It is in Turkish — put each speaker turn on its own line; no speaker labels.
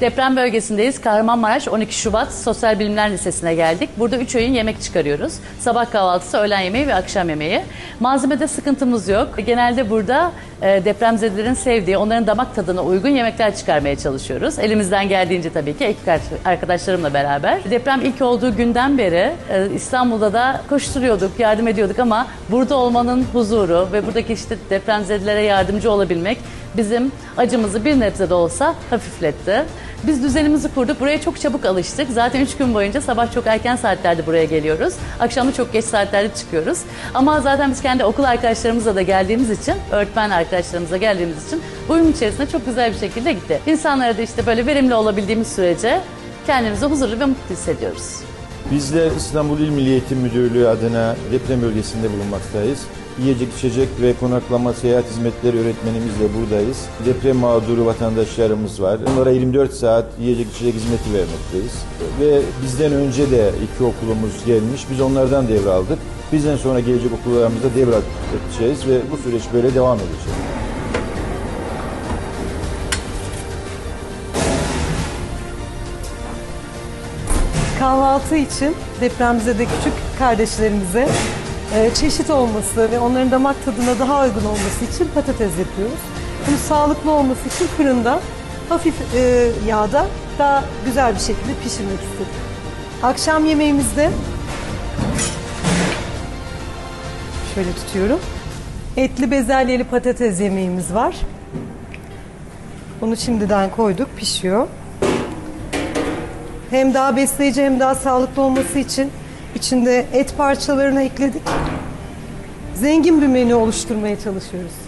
Deprem bölgesindeyiz. Kahramanmaraş 12 Şubat Sosyal Bilimler Lisesi'ne geldik. Burada 3 öğün yemek çıkarıyoruz. Sabah kahvaltısı, öğlen yemeği ve akşam yemeği. Malzemede sıkıntımız yok. Genelde burada e, depremzedelerin sevdiği, onların damak tadına uygun yemekler çıkarmaya çalışıyoruz. Elimizden geldiğince tabii ki ekip arkadaşlarımla beraber. Deprem ilk olduğu günden beri e, İstanbul'da da koşturuyorduk, yardım ediyorduk ama burada olmanın huzuru ve buradaki işte depremzedelere yardımcı olabilmek bizim acımızı bir nebze de olsa hafifletti. Biz düzenimizi kurduk. Buraya çok çabuk alıştık. Zaten üç gün boyunca sabah çok erken saatlerde buraya geliyoruz. Akşam da çok geç saatlerde çıkıyoruz. Ama zaten biz kendi okul arkadaşlarımızla da geldiğimiz için, öğretmen arkadaşlarımızla geldiğimiz için uyum içerisinde çok güzel bir şekilde gitti. İnsanlara da işte böyle verimli olabildiğimiz sürece kendimizi huzurlu ve mutlu hissediyoruz.
Biz de İstanbul İl Milli Eğitim Müdürlüğü adına deprem bölgesinde bulunmaktayız. Yiyecek, içecek ve konaklama seyahat hizmetleri öğretmenimizle buradayız. Deprem mağduru vatandaşlarımız var. Onlara 24 saat yiyecek, içecek hizmeti vermekteyiz. Ve bizden önce de iki okulumuz gelmiş. Biz onlardan devraldık. Bizden sonra gelecek okullarımızda devredeceğiz ve bu süreç böyle devam edecek.
Kahvaltı için depremzede küçük kardeşlerimize e, çeşit olması ve onların damak tadına daha uygun olması için patates yapıyoruz. Bunu sağlıklı olması için fırında hafif e, yağda daha güzel bir şekilde pişirmek istedik. Akşam yemeğimizde şöyle tutuyorum. Etli bezelyeli patates yemeğimiz var. Bunu şimdiden koyduk, pişiyor. Hem daha besleyici hem daha sağlıklı olması için içinde et parçalarını ekledik. Zengin bir menü oluşturmaya çalışıyoruz.